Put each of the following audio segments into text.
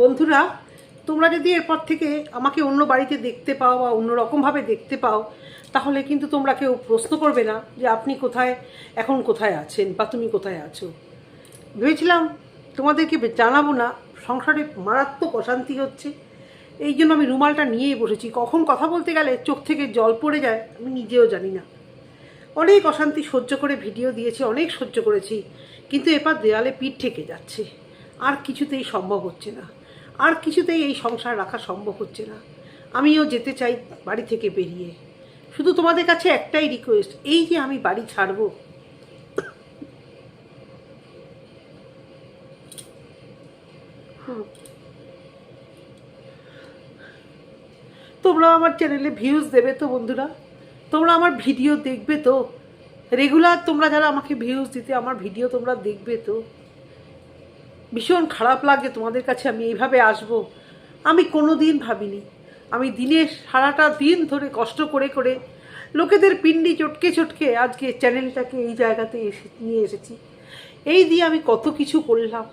বন্ধুরা, তোমরা যদি এরপর থেকে আমাকে অন্য বাড়িতে দেখতে পাও বা অন্য রকমভাবে দেখতে পাও, তাহলে কিন্তু তোমরা কেউ প্রশ্ন করবে না যে আপনি কোথায়, এখন কোথায় আছেন বা তুমি কোথায় আছো। ভেবেছিলাম তোমাদেরকে জানাব না, সংসারে মারাত্মক অশান্তি হচ্ছে। এই জন্য আমি রুমালটা নিয়েই বসেছি। কখন কথা বলতে গেলে চোখ থেকে জল পড়ে যায়, আমি নিজেও জানি না। অনেক অশান্তি সহ্য করে ভিডিও দিয়েছি, অনেক সহ্য করেছি, কিন্তু এবার দেয়ালে পিঠ থেকে যাচ্ছে। আর কিছুতেই সম্ভব হচ্ছে না। আর কিছুতেই এই সংসার রাখা সম্ভব হচ্ছে না। আমিও যেতে চাই বাড়ি থেকে বেরিয়ে। শুধু তোমাদের কাছে একটাই রিকোয়েস্ট এই যে আমি বাড়ি ছাড়বো। তোমরা আমার চ্যানেলে ভিউজ দেবে তো বন্ধুরা? তোমরা আমার ভিডিও দেখবে তো? রেগুলার তোমরা যারা আমাকে ভিউজ দিতে, আমার ভিডিও তোমরা দেখবে তো? ভীষণ খারাপ লাগে তোমাদের কাছে আমি এইভাবে আসব। আমি কোনো দিন ভাবিনি। আমি দিনে সারাটা দিন ধরে কষ্ট করে করে লোকেদের পিন্ডি চটকে চটকে আজকে চ্যানেলটাকে এই জায়গাতে এসে নিয়ে এসেছি। এই দিয়ে আমি কত কিছু করলাম।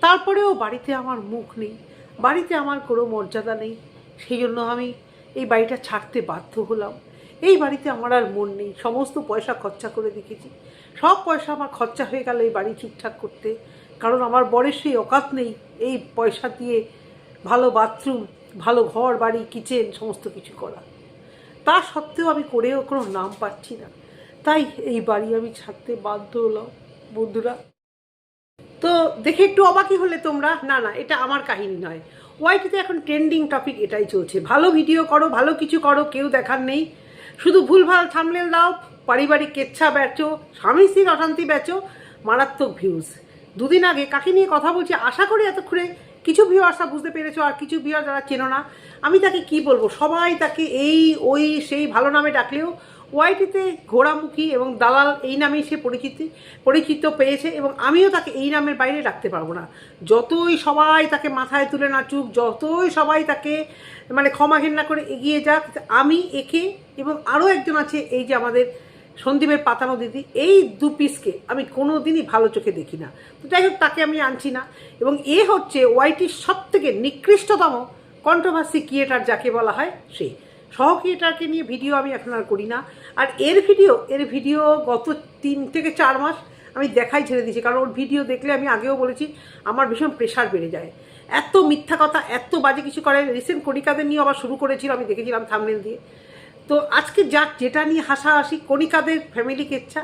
তারপরেও বাড়িতে আমার মুখ নেই। বাড়িতে আমার কোনো মর্যাদা নেই। সেই জন্য আমি এই বাড়িটা ছাড়তে বাধ্য হলাম। এই বাড়িতে আমার আর মন নেই। সমস্ত পয়সা খরচা করে দেখেছি সব পয়সা আমার খরচা হয়ে গেল এই বাড়ি ঠিকঠাক করতে। কারণ আমার বরের সেই অকাত নেই। এই পয়সা দিয়ে ভালো বাথরুম, ভালো ঘর, বাড়ি, কিচেন, সমস্ত কিছু করা। তা সত্ত্বেও আমি করেও কোনো নাম পাচ্ছি না। তাই এই বাড়ি আমি ছাড়তে বাধ্য হলাম, বন্ধুরা। তো দেখে একটু অবাকই হলে তোমরা। না না, এটা আমার কাহিনী নয়। ওয়াইটিতে এখন ট্রেন্ডিং টপিক এটাই চলছে। ভালো ভিডিও করো, ভালো কিছু করো, কেউ দেখার নেই। শুধু ভুলভাল থামলেল দাও, পারিবারিক কেচ্ছা বেচো স্বামী স্ত্রীর অশান্তি বেচো মারাত্মক ভিউজ দুদিন আগে কাকে নিয়ে কথা বলছি, আশা করি এতক্ষণে কিছু ভিউয়ার্সরা বুঝতে পেরেছ আর কিছু ভিউয়ার যারা চেনো না, আমি তাকে কি বলব? সবাই তাকে এই, ওই, সেই ভালো নামে ডাকলেও ওয়াইটিতে ঘোড়ামুখী এবং দালাল এই নামেই সে পরিচিতি, পরিচিত পেয়েছে এবং আমিও তাকে এই নামের বাইরে রাখতে পারব না। যতই সবাই তাকে মাথায় তুলে নাচুক, যতই সবাই তাকে মানে ক্ষমা ঘেন্না করে এগিয়ে যাক, আমি একে এবং আরও একজন আছে এই যে আমাদের সন্দীপের পাতানো দিদি, এই দু পিসকে আমি কোনো দিনই ভালো চোখে দেখি না। তো যাই হোক, তাকে আমি আনছি না। এবং এ হচ্ছে ওয়াইটির সব থেকে নিকৃষ্টতম কন্ট্রোভার্সি ক্রিয়েটার যাকে বলা হয়, সে। সহ ক্রিয়েটারকে নিয়ে ভিডিও আমি এখন আর করি না। আর এর ভিডিও এর ভিডিও গত তিন থেকে চার মাস আমি দেখাই ছেড়ে দিয়েছি। কারণ ওর ভিডিও দেখলে আমি আগেও বলেছি, আমার ভীষণ প্রেশার বেড়ে যায়। এত মিথ্যা কথা, এত বাজে কিছু করে। রিসেন্ট কণিকাদের নিয়ে আবার শুরু করেছিল, আমি দেখেছিলাম থামনেল দিয়ে। তো আজকে যা যেটা নিয়ে হাসাহাসি, কণিকাদের ফ্যামিলি কেচ্ছা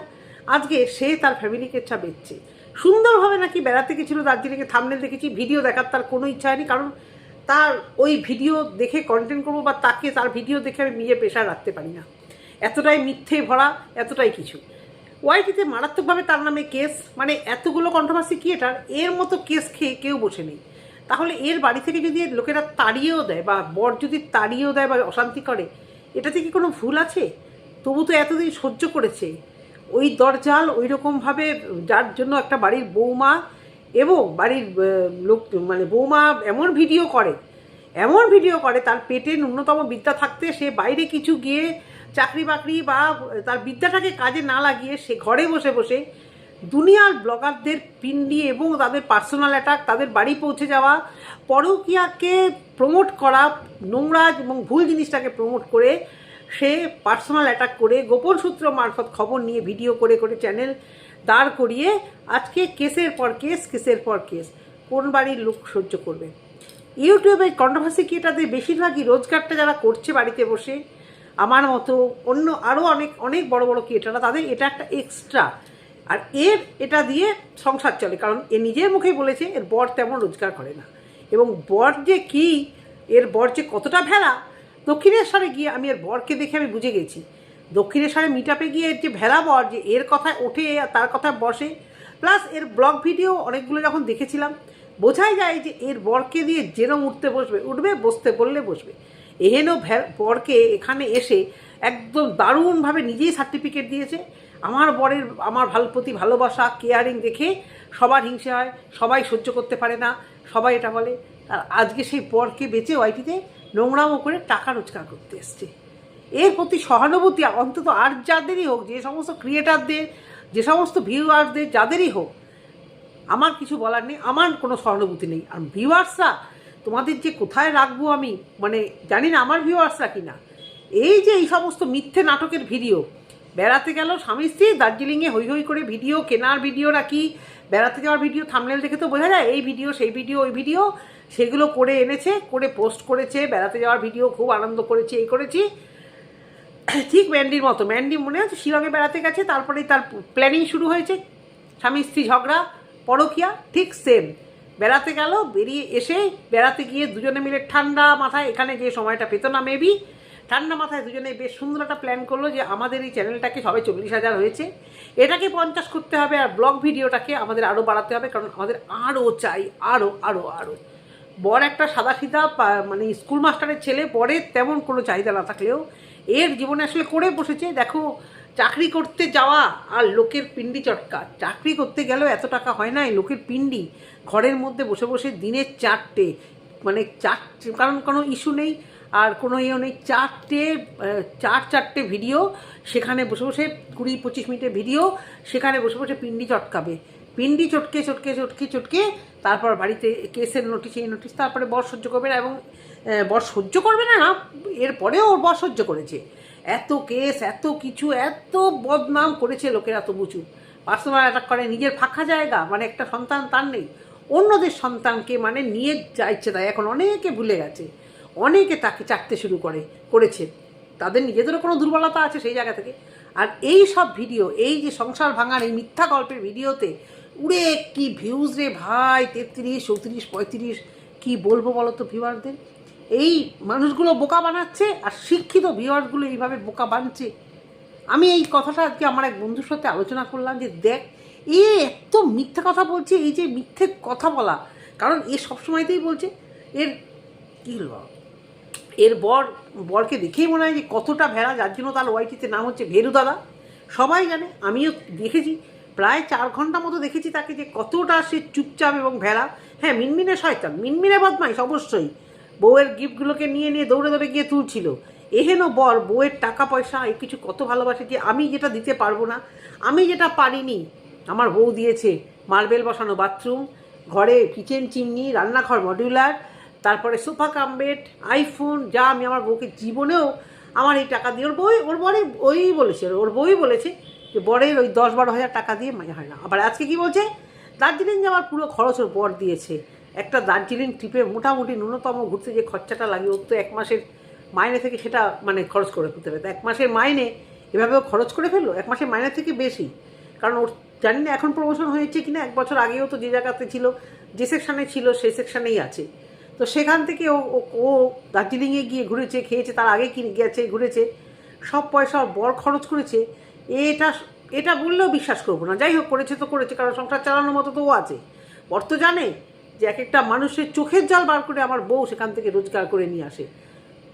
আজকে সে তার ফ্যামিলি কেচ্ছা বেচছে। সুন্দরভাবে নাকি বেড়াতে গেছিল দার্জিলিংয়ে থামনেল দেখেছি ভিডিও দেখার তার কোনো ইচ্ছা হয়নি, কারণ তার ওই ভিডিও দেখে কন্টেন্ট করব বা তাকে তার ভিডিও দেখে আমি নিজে প্রেশার রাখতে পারি না। এতটাই মিথ্যে ভরা, এতটাই কিছু। ওয়াইটিতে মারাত্মকভাবে তার নামে কেস মানে এতগুলো কন্ট্রোভার্সি ক্রিয়েটার এর মতো কেস খেয়ে কেউ বসে নেই। তাহলে এর বাড়ি থেকে যদি লোকেরা তাড়িয়েও দেয় বা বর যদি তাড়িয়েও দেয় বা অশান্তি করে এটাতে কি কোনো ভুল আছে? তবু তো এতদিন সহ্য করেছে। ওই দরজাল ওই রকমভাবে যার জন্য একটা বাড়ির বৌমা এবং বাড়ির লোক মানে বৌমা এমন ভিডিও করে, এমন ভিডিও করে, তার পেটে ন্যূনতম বিদ্যা থাকতে সে বাইরে কিছু গিয়ে চাকরি বাকরি বা তার বিদ্যাটাকে কাজে না লাগিয়ে সে ঘরে বসে বসে দুনিয়ার ব্লগারদের পিন্ডি এবং তাদের পার্সোনাল অ্যাটাক তাদের বাড়ি পৌঁছে যাওয়া, পরকিয়াকে প্রমোট করা নোংরা এবং ভুল জিনিসটাকে প্রমোট করে সে পার্সোনাল অ্যাটাক করে, গোপন সূত্র মারফত খবর নিয়ে ভিডিও করে করে চ্যানেল দাঁড় করিয়ে আজকে কেসের পর কেস, কেসের পর কেস, কোন বাড়ির লোক সহ্য করবে? ইউটিউবে কন্ট্রোভার্সি ক্রিয়েটারদের বেশিরভাগই রোজগারটা যারা করছে বাড়িতে বসে, আমার মতো অন্য আরও অনেক অনেক বড় বড় ক্রিয়েটাররা তাদের এটা একটা এক্সট্রা আর এর এটা দিয়ে সংসার চলে, কারণ এ নিজের মুখেই বলেছে, এর বর তেমন রোজগার করে না। এবং বর যে কি, এর বর যে কতটা ভেড়া, দক্ষিণেশ্বরে গিয়ে আমি এর বরকে দেখে আমি বুঝে গেছি। দক্ষিণেশ্বরে মিট আপে গিয়ে এর যে ভেড়া বর, যে এর কথায় ওঠে আর তার কথায় বসে প্লাস এর ব্লগ ভিডিও অনেকগুলো যখন দেখেছিলাম, বোঝাই যায় যে এর বরকে দিয়ে যেরম উঠতে বসবে, উঠবে, বসতে বললে বসবে। এহেনও ভে- বরকে এখানে এসে একদম দারুণভাবে নিজেই সার্টিফিকেট দিয়েছে আমার বরের, আমার ভালো, প্রতি ভালোবাসা কেয়ারিং দেখে সবার হিংসে হয়, সবাই সহ্য করতে পারে না, সবাই এটা বলে। আর আজকে সেই বরকে বেঁচে ওয়াইটিতে নোংরামো করে টাকা রোজগার করতে এসছে। এর প্রতি সহানুভূতি অন্তত আর যাদেরই হোক, যে সমস্ত ক্রিয়েটারদের যে সমস্ত ভিউয়ার্সদের যাদেরই হোক, আমার কিছু বলার নেই, আমার কোনো সহানুভূতি নেই। আর ভিউয়ার্সরা তোমাদের যে কোথায় রাখব আমি মানে জানি না আমার ভিউয়ার্সরা কি না এই যে এই সমস্ত মিথ্যে নাটকের ভিডিও বেড়াতে গেল স্বামী স্ত্রী, দার্জিলিংয়ে হই হই করে ভিডিও কেনার ভিডিও রাখি বেড়াতে যাওয়ার ভিডিও থামনেল দেখে তো বোঝা যায়, এই ভিডিও, সেই ভিডিও, ওই ভিডিও সেগুলো করে এনেছে, করে পোস্ট করেছে, বেড়াতে যাওয়ার ভিডিও খুব আনন্দ করেছি, এই করেছি। ঠিক ম্যান্ডির মতো, ম্যান্ডি মনে আছে শিলংয়ে বেড়াতে গেছে তারপরেই তার প্ল্যানিং শুরু হয়েছে, স্বামী স্ত্রী ঝগড়া, পরকিয়া, ঠিক সেম বেড়াতে গেল, বেরিয়ে এসে বেড়াতে গিয়ে দুজনে মিলে ঠান্ডা মাথায় এখানে যে সময়টা পেত না মেবি ঠান্ডা মাথায় দুজনে বেশ সুন্দর একটা প্ল্যান করল যে আমাদের এই চ্যানেলটাকে সবে চল্লিশ হাজার হয়েছে। এটাকে পঞ্চাশ করতে হবে আর ব্লগ ভিডিওটাকে আমাদের আরও বাড়াতে হবে, কারণ আমাদের আরও চাই আরও আরও আরও বর একটা সাদা সিধা মানে স্কুল মাস্টারের ছেলে, পরে তেমন কোনো চাহিদা না থাকলেও এর জীবনে আসলে করে বসেছে। দেখো, চাকরি করতে যাওয়া আর লোকের পিন্ডি চটকা। চাকরি করতে গেলেও এত টাকা হয় না লোকের পিন্ডি ঘরের মধ্যে বসে বসে দিনের চারটে মানে চার, কারণ কোনো ইস্যু নেই। আর কোনো ইয়ে নেই। চারটে চার চারটে ভিডিও, সেখানে বসে বসে কুড়ি পঁচিশ মিনিটের ভিডিও, সেখানে বসে বসে পিন্ডি চটকাবে। পিন্ডি চটকে চটকে চটকে চটকে, তারপর বাড়িতে কেসের নোটিশ এই নোটিশ তারপরে বর সহ্য করবে না এবং বর সহ্য করবে না না, এরপরেও ওর বর সহ্য করেছে। এত কেস, এত কিছু, এত বদনাম করেছে লোকেরা তো বুঝু পার্সোনাল অ্যাটাক করে, নিজের ফাঁকা জায়গা মানে একটা সন্তান তার নেই। অন্যদের সন্তানকে মানে নিয়ে যা ইচ্ছে তাই, এখন অনেকে ভুলে গেছে। অনেকে তাকে চাটতে শুরু করে, করেছে। তাদের নিজেদেরও কোনো দুর্বলতা আছে সেই জায়গা থেকে। আর এই সব ভিডিও, এই যে সংসার ভাঙার এই মিথ্যা গল্পের ভিডিওতে উড়ে কি ভিউজ রে ভাই, তেত্রিশ, চৌত্রিশ, পঁয়ত্রিশ, কী বলব বলো তো ভিউয়ারদের এই মানুষগুলো বোকা বানাচ্ছে আর শিক্ষিত ভিউয়ার্সগুলো এইভাবে বোকা বানছে। আমি এই কথাটা আজকে আমার এক বন্ধুর সাথে আলোচনা করলাম যে দেখ, এ এত মিথ্যে কথা বলছে, এই যে মিথ্যে কথা বলা। কারণ এ সবসময়তেই বলছে, এর কী হলো এর বর, বরকে দেখেই মনে হয় যে কতটা ভেড়া, যার জন্য তার ওয়াইটিতে নাম হচ্ছে ভেরু দাদা। সবাই জানে, আমিও দেখেছি, প্রায় চার ঘণ্টা মতো দেখেছি তাকে যে কতটা সে চুপচাপ এবং ভেড়া। হ্যাঁ মিনমিনে শয়তান, মিনমিনে বদমাইশ, অবশ্যই। বউয়ের গিফটগুলোকে নিয়ে নিয়ে দৌড়ে দৌড়ে গিয়ে তুলছিল। এহেন বর, বউয়ের টাকা, পয়সা, এই কিছু কত ভালোবাসে যে আমি যেটা দিতে পারব না, আমি যেটা পারিনি। আমার বউ দিয়েছে মার্বেল বসানো বাথরুম, ঘরে কিচেন, চিমনি, রান্নাঘর মডিউলার তারপরে সোফা কামবেট আইফোন যা আমি আমার বউকে জীবনেও আমার এই টাকা দিয়ে, ওর বই ওর বরে ওই বলেছে, ওর বই বলেছে যে বরের ওই দশ বারো হাজার টাকা দিয়ে মানে হয় না। আবার আজকে কি বলছে? দার্জিলিং যাওয়ার পুরো খরচ ওর বর দিয়েছে। একটা দার্জিলিং ট্রিপে মোটামুটি ন্যূনতম ঘুরতে যে খরচাটা লাগে ওর তো এক মাসের মাইনে থেকে সেটা মানে খরচ করে ফেলতে তো এক মাসের মাইনে এভাবেও খরচ করে ফেলল? এক মাসের মাইনে থেকে বেশি? কারণ ওর জানি না, এখন প্রমোশন হয়েছে কিনা, এক বছর আগেও তো যে জায়গাতে ছিল, যে সেকশানে ছিল, সেই সেকশানেই আছে। তো সেখান থেকে ও, ও- দার্জিলিংয়ে গিয়ে ঘুরেছে, খেয়েছে, তার আগে কিনে গেছে, ঘুরেছে। সব পয়সা বর খরচ করেছে। এটা এটা বললেও বিশ্বাস করব না। যাই হোক, করেছে তো করেছে, কারণ সংসার চালানোর মতো তো ও আছে। বর তো জানে যে এক একটা মানুষের চোখের জল বার করে আমার বউ সেখান থেকে রোজগার করে নিয়ে আসে।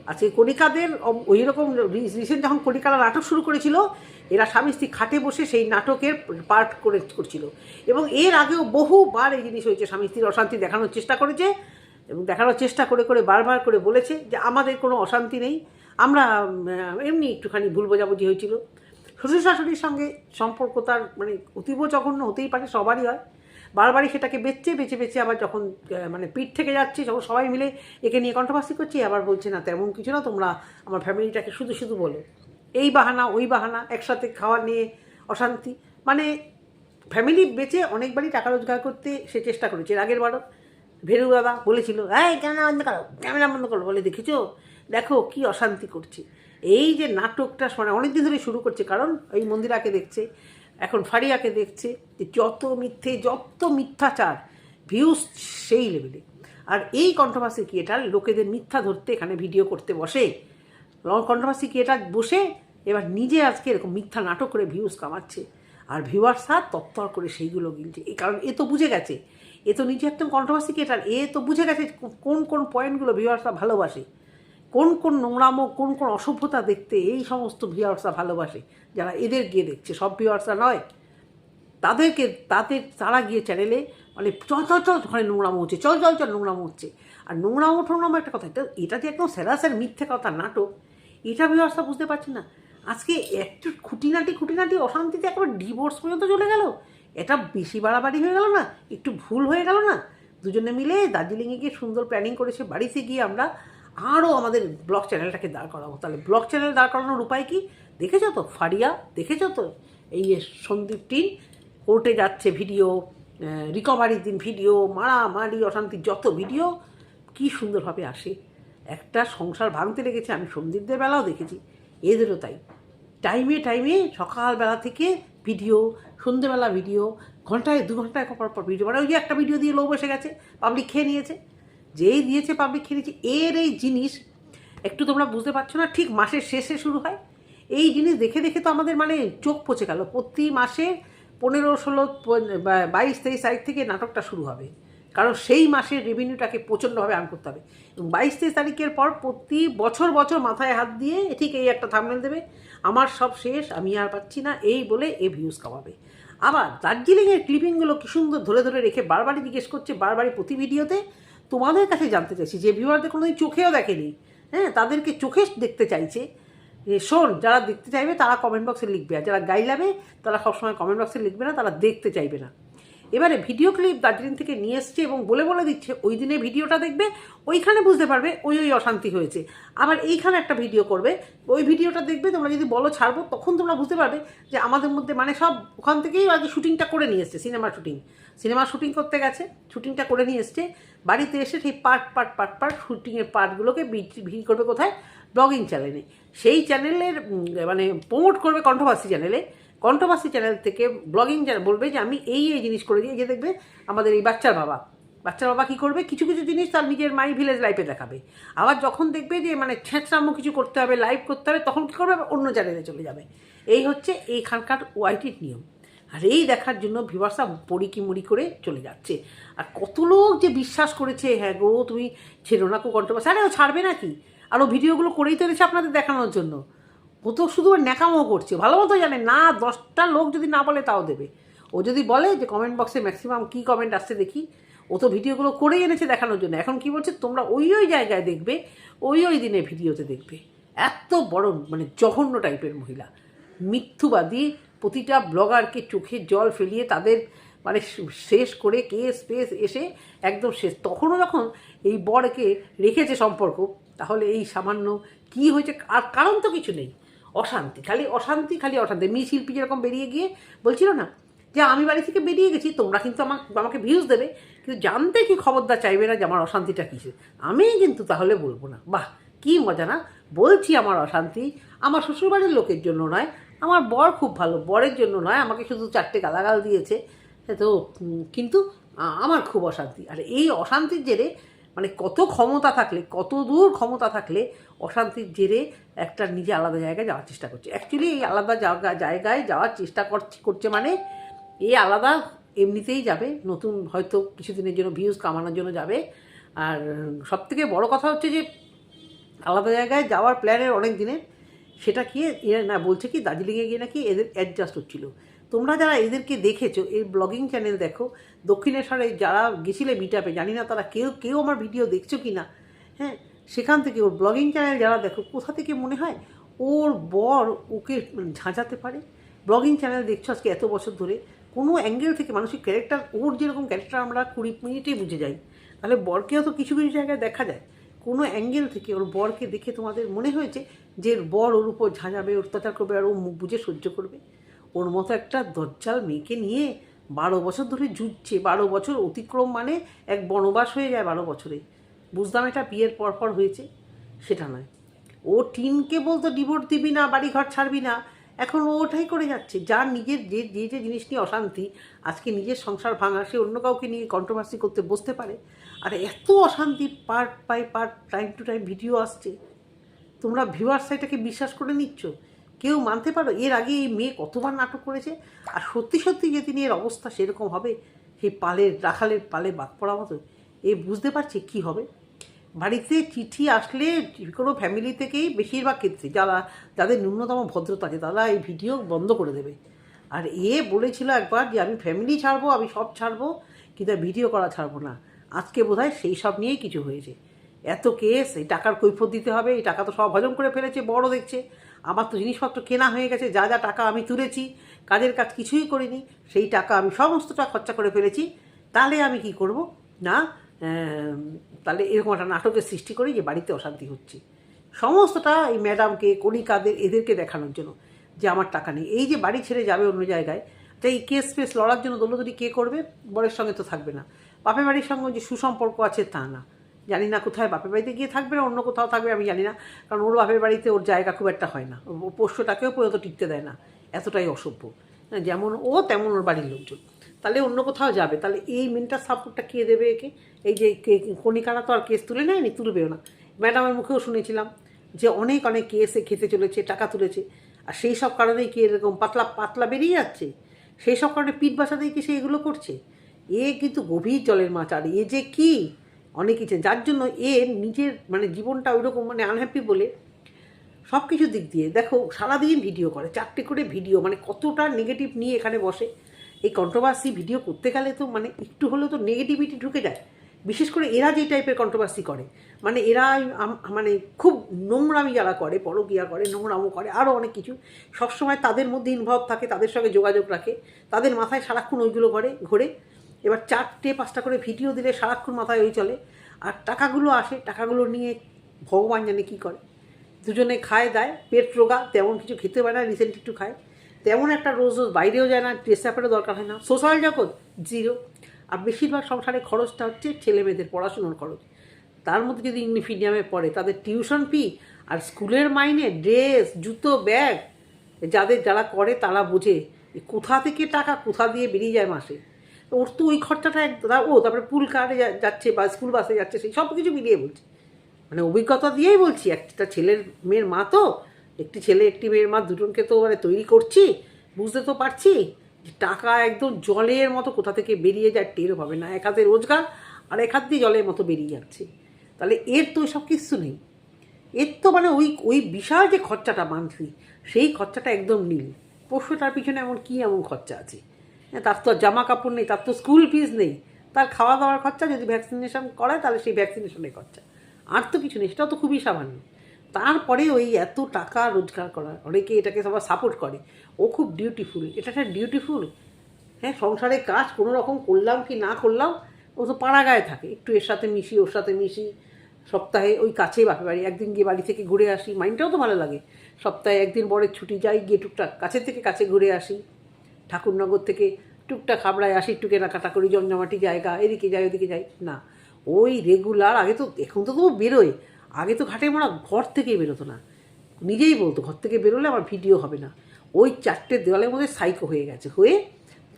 আজকে কণিকাদের ওই রকম রিসেন্ট যখন কণিকারা নাটক শুরু করেছিল, এরা স্বামী স্ত্রী খাটে বসে সেই নাটকের পার্ট করে, করছিল। এবং এর আগেও বহুবার এই জিনিস হয়েছে, স্বামী স্ত্রীর অশান্তি দেখানোর চেষ্টা করেছে। এবং দেখানোর চেষ্টা করে করে বারবার করে বলেছে যে আমাদের কোনো অশান্তি নেই। আমরা এমনি একটুখানি ভুল বোঝাবুঝি হয়েছিল। শ্বশুর শাশুড়ির সঙ্গে সম্পর্ক তার মানে অতীব জঘন্য হতেই পারে, সবারই হয়। বারবারই সেটাকে বেচে বেচে আবার যখন মানে পিঠ থেকে যাচ্ছে, যখন সবাই মিলে একে নিয়ে কন্ট্রোভার্সি করছে, আবার বলছে, না, তেমন কিছু না, তোমরা আমার ফ্যামিলিটাকে শুধু শুধু বলো। এই বাহানা, ওই বাহানা, একসাথে খাওয়া নিয়ে অশান্তি। মানে ফ্যামিলি বেচে অনেকবারই টাকা রোজগার করতে সে চেষ্টা করেছে, এর আগের বারও। ভেরু দাদা বলেছিল, এই, ক্যামেরা বন্ধ করো, ক্যামেরা বন্ধ করো, বলে, দেখেছ? দেখো কি অশান্তি করছে। এই যে নাটকটা মানে অনেকদিন ধরে শুরু করছে, কারণ এই মন্দিরাকে দেখছে, এখন ফারিয়াকে দেখছে, যে যত মিথ্যে, যত মিথ্যাচার ভিউজ সেই লেভেলে আর এই কন্ট্রোভার্সি ক্রিয়েটার লোকেদের মিথ্যা ধরতে এখানে ভিডিও করতে বসে। কন্ট্রোভার্সি ক্রিয়েটার বসে এবার নিজে আজকে এরকম মিথ্যা নাটক করে ভিউজ কামাচ্ছে। আর ভিউয়ার্সরা তত্তর করে সেইগুলো গিলছে। এই কারণ এ তো বুঝে গেছে এ তো নিজে একদম কন্ট্রোভার্সি ক্রিয়েটার এ তো বুঝে গেছে কোন কোন পয়েন্টগুলো ভিউয়ার্সরা ভালোবাসে। কোন কোন নোংরামো, কোন কোন অসভ্যতা দেখতে এই সমস্ত ভিউয়ার্সরা ভালোবাসে। যারা এদের গিয়ে দেখছে, সব ভিউয়ার্সরা নয়। তাদেরকে, তাদের, তারা গিয়ে চ্যানেলে মানে চল চল চল, ওখানে নোংরামো হচ্ছে, চল চল চল, নোংরামো হচ্ছে। আর নোংরামো, ঠোংরামো একটা কথা, এটা এটা যে একদম স্যারাসের মিথ্যে কথা নাটক, এটা ব্যবস্থা বুঝতে পারছি না। আজকে একটু খুঁটিনাটি খুঁটিনাটি অশান্তিতে একবার ডিভোর্স পর্যন্ত চলে গেল। এটা বেশি বাড়াবাড়ি হয়ে গেল না, একটু ভুল হয়ে গেল না? দুজনে মিলে দার্জিলিংয়ে গিয়ে সুন্দর প্ল্যানিং করেছে বাড়িতে গিয়ে আমরা আরও আমাদের ব্লগ চ্যানেলটাকে দাঁড় করাবো। তাহলে ব্লগ চ্যানেল দাঁড় করানোর উপায় কি? দেখেছ তো? ফারিয়া, দেখেছ তো? এই সন্দীপ টিন কোর্টে যাচ্ছে ভিডিও রিকভারির দিন ভিডিও মারামারি, অশান্তির যত ভিডিও কি সুন্দরভাবে আসে। একটা সংসার ভাঙতে লেগেছে, আমি সন্দীপদের বেলাও দেখেছি। এদেরও তাই। টাইমে টাইমে সকালবেলা থেকে ভিডিও সন্ধেবেলা ভিডিও ঘন্টায় দু ঘন্টায় পর পর ভিডিও মানে ওই যে একটা ভিডিও দিয়ে লোক বসে গেছে পাবলিক খেয়ে নিয়েছে। যেই দিয়েছে পাবলিক খেয়ে নিয়েছে, এর এই জিনিস, একটু তোমরা বুঝতে পারছ না, ঠিক মাসের শেষে শুরু হয়। এই জিনিস দেখে দেখে তো আমাদের মানে চোখ পচে গেল। প্রতি মাসে পনেরো, ষোলো বাইশ, তেইশ তারিখ থেকে নাটকটা শুরু হবে। কারণ সেই মাসের রেভিনিউটাকে প্রচণ্ডভাবে আর্ন করতে হবে। এবং বাইশ, তেইশ তারিখের পর প্রতি বছর বছর মাথায় হাত দিয়ে ঠিক এই একটা থামনেল দেবে। আমার সব শেষ, আমি আর পাচ্ছি না, এই বলে এ ভিউজ কামাবে। আবার দার্জিলিংয়ের ক্লিপিংগুলো কি সুন্দর ধরে ধরে রেখে বারবারই জিজ্ঞেস করছে বারবারই প্রতি ভিডিওতে, তোমাদের কাছে জানতে চাইছি যে ভিউয়ারদের কোনোদিন চোখেও দেখেনি। হ্যাঁ তাদেরকে চোখে দেখতে চাইছে। শোন, যারা দেখতে চাইবে তারা কমেন্ট বক্সে লিখবে, আর যারা গাইলাবে তারা সবসময় কমেন্ট বক্সে লিখবে না, তারা দেখতে চাইবে না। এবারে ভিডিও ক্লিপ দার্জিলিং থেকে নিয়ে এসছে এবং বলে বলে দিচ্ছে, ওই দিনে ভিডিওটা দেখবে, ওইখানে বুঝতে পারবে, ওই ওই অশান্তি হয়েছে। আবার এইখানে একটা ভিডিও করবে, ওই ভিডিওটা দেখবে, তোমরা যদি বলো ছাড়বো, তখন তোমরা বুঝতে পারবে যে আমাদের মধ্যে মানে সব ওখান থেকেই আর কি শুটিংটা করে নিয়ে এসছে সিনেমা শুটিং সিনেমা শুটিং করতে গেছে শুটিংটা করে নিয়ে এসছে, বাড়িতে এসে সেই পার্ট পার্ট পার্ট পার্ট শুটিংয়ের পার্টগুলোকে ভিড় করবে কোথায়? ব্লগিং চ্যানেলে সেই চ্যানেলের মানে প্রমোট করবে কণ্ঠবাসী চ্যানেলে কণ্ঠবাসী চ্যানেল থেকে ব্লগিং চ্যানেল বলবে যে আমি এই এই জিনিস করে দিই যে দেখবে আমাদের এই বাচ্চার বাবা। বাচ্চার বাবা কী করবে? কিছু কিছু জিনিস তার নিজের মাই ভিলেজ লাইফে দেখাবে। আবার যখন দেখবে যে মানে ছেঁচড়ামো কিছু করতে হবে লাইভ করতে হবে, তখন কী করবে? অন্য চ্যানেলে চলে যাবে। এই হচ্ছে এইখানকার ওয়াইটির নিয়ম। আর এই দেখার জন্য ভিভার্সা পড়িকি মুড়ি করে চলে যাচ্ছে। আর কত লোক যে বিশ্বাস করেছে হ্যাঁ গো, তুমি ছেড়ো না কো কন্ট্রোভার্সি আরে ও ছাড়বে নাকি? আর ও ভিডিওগুলো করেই তো এনেছে আপনাদের দেখানোর জন্য। ও তো শুধু ন্যাকামো করছে, ভালো মতো জানে না, দশটা লোক যদি না বলে তাও দেবে। ও যদি বলে যে কমেন্ট বক্সে ম্যাক্সিমাম কী কমেন্ট আসছে দেখি, ও তো ভিডিওগুলো করেই এনেছে দেখানোর জন্য। এখন কি বলছে, তোমরা ওই ওই জায়গায় দেখবে, ওই ওই দিনে ভিডিওতে দেখবে। এত বড় মানে জঘন্য টাইপের মহিলা। মিথ্যুবাদী, প্রতিটা ব্লগারকে চোখে জল ফেলিয়ে তাদের মানে শেষ করে কেস পেস এসে একদম শেষ। তখনও যখন এই বরকে রেখেছে সম্পর্ক, তাহলে এই সামান্য কি হয়েছে, আর কারণ তো কিছু নেই। অশান্তি, খালি অশান্তি খালি অশান্তি। মি শিল্পী যেরকম বেরিয়ে গিয়ে বলছিল না যে, আমি বাড়ি থেকে বেরিয়ে গেছি, তোমরা কিন্তু আমার আমাকে ভিউজ দেবে, কিন্তু জানতে কি খবরদার চাইবে না যে আমার অশান্তিটা কিসে আমি কিন্তু তাহলে বলব না। বাহ, কি মজা না? বলছি আমার অশান্তি, আমার শ্বশুরবাড়ির লোকের জন্য নয়, আমার বর খুব ভালো, বরের জন্য নয়, আমাকে শুধু চারটে গালাগাল দিয়েছে। তো কিন্তু আমার খুব অশান্তি। আর এই অশান্তির জেরে মানে কত ক্ষমতা থাকলে, কত দূর ক্ষমতা থাকলে অশান্তির জেরে একটা নিজে আলাদা জায়গায় যাওয়ার চেষ্টা করছে। অ্যাকচুয়ালি এই আলাদা জায়গা জায়গায় যাওয়ার চেষ্টা করছে করছে মানে এই আলাদা এমনিতেই যাবে, নতুন হয়তো কিছুদিনের জন্য ভিউজ কামানোর জন্য যাবে। আর সব থেকে বড় কথা হচ্ছে যে আলাদা জায়গায় যাওয়ার প্ল্যানের অনেক দিনের, সেটা কি এরা না বলছে কি দার্জিলিংয়ে গিয়ে নাকি এদের অ্যাডজাস্ট হচ্ছিল। তোমরা যারা এদেরকে দেখেছ, এই ব্লগিং চ্যানেল দেখো, দক্ষিণেশ্বরে যারা গেছিলে মিটাপে জানি না তারা কেউ কেউ আমার ভিডিও দেখছ কি না হ্যাঁ সেখান থেকে ওর ব্লগিং চ্যানেল যারা দেখো, কোথা থেকে মনে হয় ওর বর ওকে ঝাঁঝাতে পারে? ব্লগিং চ্যানেল দেখছ আজকে এত বছর ধরে, কোনো অ্যাঙ্গেল থেকে মানুষের ক্যারেক্টার ওর যেরকম ক্যারেক্টার আমরা কুড়ি মিনিটেই বুঝে যাই। তাহলে বরকেও তো কিছু কিছু জায়গায় দেখা যায়। কোনো অ্যাঙ্গেল থেকে ওর বরকে দেখে তোমাদের মনে হয়েছে যে বর ওর উপর ঝাঁঝাবে অত্যাচার করবে আর ও মুখ বুঝে সহ্য করবে? ওর মতো একটা দজ্জাল মেয়েকে নিয়ে বারো বছর ধরে জুটছে বারো বছর অতিক্রম মানে এক বনবাস হয়ে যায় বারো বছরে। বুঝতাম এটা বিয়ের পর পর হয়েছে, সেটা নয়। ও টিনকে বলতো, ডিভোর্স দিবি না বাড়ি ঘর ছাড়বি না। এখন ও ওটাই করে যাচ্ছে। যার নিজের, যে যে যে জিনিস নিয়ে অশান্তি, আজকে নিজের সংসার ভাঙা, সে অন্য কাউকে নিয়ে কন্ট্রোভার্সি করতে বসতে পারে। আর এত অশান্তি part by part time to time video আসছে। তোমরা ভিউয়ার্স এটাকে বিশ্বাস করে নিচ্ছ? কেউ মানতে পারো? এর আগে এই মেয়ে কতবার নাটক করেছে? আর সত্যি সত্যি যদি এর অবস্থা সেরকম হবে? সেই পালের, রাখালের পালে বাদ পড়া মতো এ বুঝতে পারছে কি হবে? বাড়িতে চিঠি আসলে কোনো ফ্যামিলি থেকেই বেশিরভাগ ক্ষেত্রে যারা, যাদের ন্যূনতম ভদ্রতা আছে, তারা এই ভিডিও বন্ধ করে দেবে। আর এ বলেছিল একবার যে, আমি ফ্যামিলি ছাড়বো, আমি সব ছাড়বো, কিন্তু ভিডিও করা ছাড়বো না। আজকে বোধহয় সেই সব নিয়েই কিছু হয়েছে। এত কেস এই টাকার কৈফত দিতে হবে, এই টাকা তো সব হজম করে ফেলেছে, বড় দেখছে। আমার তো জিনিসপত্র কেনা হয়ে গেছে, যা যা টাকা আমি তুলেছি, কাজের কাজ কিছুই করিনি, সেই টাকা আমি সমস্তটা খরচা করে ফেলেছি, তাহলে আমি কি করব? না তাহলে এরকম একটা নাটকের সৃষ্টি করে যে বাড়িতে অশান্তি হচ্ছে। সমস্তটা এই ম্যাডামকে, কণিকাদের, এদেরকে দেখানোর জন্য যে আমার টাকা নেই। এই যে বাড়ি ছেড়ে যাবে অন্য জায়গায়, তো এই কেস ফেস লড়ার জন্য দৌলতরি কে করবে? বরের সঙ্গে তো থাকবে না। বাপের বাড়ির সঙ্গে যে সুসম্পর্ক আছে তা না। জানি না কোথায় বাপের বাড়িতে গিয়ে থাকবে না, অন্য কোথাও থাকবে, আমি জানি না। কারণ ওর বাপের বাড়িতে ওর জায়গা খুব একটা হয় না। ও পোষ্যটাকেও পর্যন্ত টিকতে দেয় না। এতটাই অসভ্য। যেমন ও, তেমন ওর বাড়ির লোকজন। তাহলে অন্য কোথাও যাবে। তাহলে এই মেন্টাল সাপোর্টটা কে দেবে একে? এই যে কণিকারা তো আর কেস তুলে নেয়নি, তুলবেও না। ম্যাডামের মুখেও শুনেছিলাম যে অনেক অনেক কেসে খেতে চলেছে, টাকা তুলেছে। আর সেই সব কারণেই কি এরকম পাতলা পাতলা বেরিয়ে যাচ্ছে? সেই সব কারণে পিঠ বাসাতেই কি সে এগুলো করছে? এ কিন্তু গভীর জলের মাছ, আর এ যে কি? অনেক কিছু যার জন্য এ নিজের মানে জীবনটা ওইরকম মানে আনহ্যাপি বলে সব কিছু দিক দিয়ে। দেখো, সারাদিন ভিডিও করে, চারটে করে ভিডিও মানে কতটা নেগেটিভ নিয়ে এখানে বসে। এই কন্ট্রোভার্সি ভিডিও করতে গেলে তো মানে একটু হলেও তো নেগেটিভিটি ঢুকে যায়। বিশেষ করে এরা যে টাইপের কন্ট্রোভার্সি করে। মানে এরা মানে খুব নোংরামি যারা করে, পরকিয়া করে, নোংরামো করে আরও অনেক কিছু, সবসময় তাদের মধ্যে ইনভলভ থাকে, তাদের সঙ্গে যোগাযোগ রাখে, তাদের মাথায় সারাক্ষণ ওইগুলো করে ঘোরে। এবার চারটে, পাঁচটা করে ভিডিও দিলে সারাক্ষণ মাথায় ওই চলে। আর টাকাগুলো আসে, টাকাগুলো নিয়ে ভগবান জানে কী করে। দুজনে খায়, দেয়, পেট রোগা, তেমন কিছু খেতে পারে না রিসেন্ট একটু খায়। তেমন একটা রোজ রোজ বাইরেও যায় না ড্রেস আপেরও দরকার হয় না। সোশ্যাল জগৎ জিরো আর বেশিরভাগ সংসারে খরচটা হচ্ছে ছেলে মেয়েদের পড়াশুনোর খরচ। তার মধ্যে যদি ইংলিশ মিডিয়ামে পড়ে, তাদের টিউশন ফি আর স্কুলের মাইনে ড্রেস জুতো ব্যাগ যাদের যারা করে তারা বোঝে কোথা থেকে টাকা কোথা দিয়ে বেরিয়ে যায় মাসে। ওর তো ওই খরচাটা এক ও তারপরে পুল কারে যাচ্ছে বা স্কুল বাসে যাচ্ছে, সেই সব কিছু মিলিয়ে বলছে। মানে অভিজ্ঞতা দিয়েই বলছি, একটা ছেলের, মেয়ের মা তো একটি ছেলে, একটি মেয়ের মা দুজনকে তো মানে তৈরি করছি, বুঝতে তো পারছি যে টাকা একদম জলের মতো কোথা থেকে বেরিয়ে যায়, টেরও পাবে না। এক হাতে রোজগার, আর এক হাত দিয়ে জলের মতো বেরিয়ে যাচ্ছে। তাহলে এর তো সব কিছু নেই। এর তো মানে ওই ওই বিশাল যে খরচাটা মান্থলি, সেই খরচাটা একদম নীল। পশুটার পিছনে এমন কী এমন খরচা আছে? হ্যাঁ তার তো জামা কাপড় নেই, তার তো স্কুল ফিস নেই। তার খাওয়া দাওয়ার খরচা যদি ভ্যাকসিনেশন করায়, তাহলে সেই ভ্যাকসিনেশনের খরচা। আর তো কিছু নেই, সেটাও তো খুবই সামান্য। তারপরে ওই এত টাকা রোজগার করা অনেকে এটাকে সবাই সাপোর্ট করে। ও খুব ডিউটিফুল এটা একটা ডিউটিফুল হ্যাঁ সংসারে কাজ, কোনো রকম করলাম কি না করলাম, ও তো পাড়া গায়ে থাকে। একটু এর সাথে মিশি, ওর সাথে মিশি, সপ্তাহে ওই কাছেই বাপের বাড়ি। একদিন গিয়ে বাড়ি থেকে ঘুরে আসি, মাইন্ডটাও তো ভালো লাগে। সপ্তাহে একদিন বরের ছুটি যাই, গিয়ে টুকটাক কাছের থেকে কাছে ঘুরে আসি। ঠাকুরনগর থেকে টুকটাক হাবড়ায় আসি, একটু কেনাকাটা করি, জমজমাটি জায়গা, এদিকে যাই, ওদিকে যাই। না, ওই রেগুলার আগে তো, এখন তো তবু বেরোয়। আগে তো ঘাটে মারা ঘর থেকেই বেরোতো না। নিজেই বলতো, ঘর থেকে বেরোলে আমার ভিডিও হবে না। ওই চারটে দেওয়ালের মধ্যে সাইকো হয়ে গেছে, হয়ে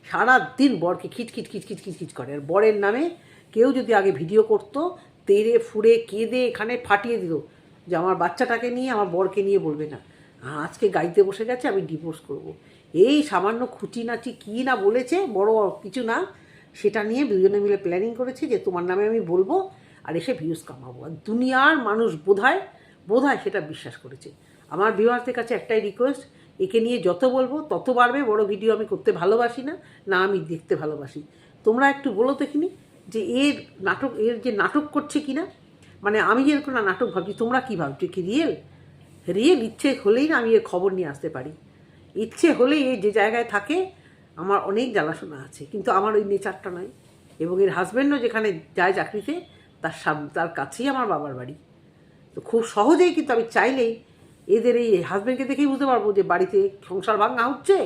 সারা দিন বরকে খিচখিচ খিচখিচ খিচখিচ করে। আর বরের নামে কেউ যদি আগে ভিডিও করতো, তেড়ে ফুড়ে কেঁদে এখানে ফাটিয়ে দিল যে আমার বাচ্চাটাকে নিয়ে আমার বরকে নিয়ে বলবে না। আজকে গাড়িতে বসে গেছে, আমি ডিভোর্স করব। এই সামান্য খুঁটি নাচি কী না বলেছে, বড় কিছু না, সেটা নিয়ে দুজনে মিলে প্ল্যানিং করেছে যে তোমার নামে আমি বলব। আর এসে ভিউজ কামাবো। আর দুনিয়ার মানুষ বোধহয় বোধহয় সেটা বিশ্বাস করেছে। আমার ভিউয়ারদের কাছে একটাই রিকোয়েস্ট একে নিয়ে যত বলব তত বাড়বে, বড় ভিডিও আমি করতে ভালোবাসি না না আমি দেখতে ভালোবাসি। তোমরা একটু বলো দেখিনি যে এর নাটক, এর যে নাটক করছে কিনা? মানে আমি যেরকম না নাটক ভাবছি, তোমরা কী ভাবছ কি রিয়েল রিয়েল ইচ্ছে হলেই না আমি এর খবর নিয়ে আসতে পারি। ইচ্ছে হলেই এই যে জায়গায় থাকে, আমার অনেক জানাশোনা আছে। কিন্তু আমার ওই নেচারটা নয় এবং এর হাজব্যান্ডও যেখানে যায় চাকরিতে তার সাম, তার কাছেই আমার বাবার বাড়ি। তো খুব সহজেই কিন্তু আমি চাইলেই এদের এই হাজব্যান্ডকে দেখেই বুঝতে পারব যে বাড়িতে সংসার ভাঙা হচ্ছে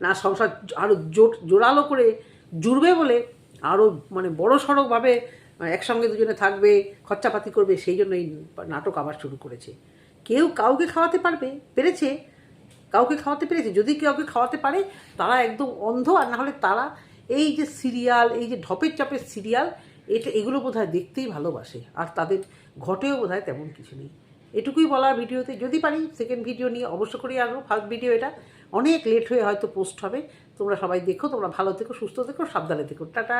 না সংসার আরও জোট, জোরালো করে জুড়বে বলে আরও মানে বড় সড়কভাবে একসঙ্গে দুজনে থাকবে, খরচাপাতি করবে, সেই জন্য এই নাটক আবার শুরু করেছে। কেউ কাউকে খাওয়াতে পারবে, পেরেছে, কাউকে খাওয়াতে পেরেছে। যদি কাউকে খাওয়াতে পারে, তারা একদম অন্ধ, আর না হলে তারা এই যে সিরিয়াল এই যে ঢপের চাপের সিরিয়াল এটা, এগুলো বোধহয় দেখতেই ভালোবাসে। আর তাদের ঘটেও বোধহয় তেমন কিছু নেই। এটুকুই বলার ভিডিওতে, যদি পারি সেকেন্ড ভিডিও নিয়ে অবশ্য করেই আসব ফার্স্ট ভিডিও এটা। অনেক লেট হয়ে হয়তো পোস্ট হবে। তোমরা সবাই দেখো, তোমরা ভালো থেকো, সুস্থ থেকো, সাবধানে থেকো। টাটা!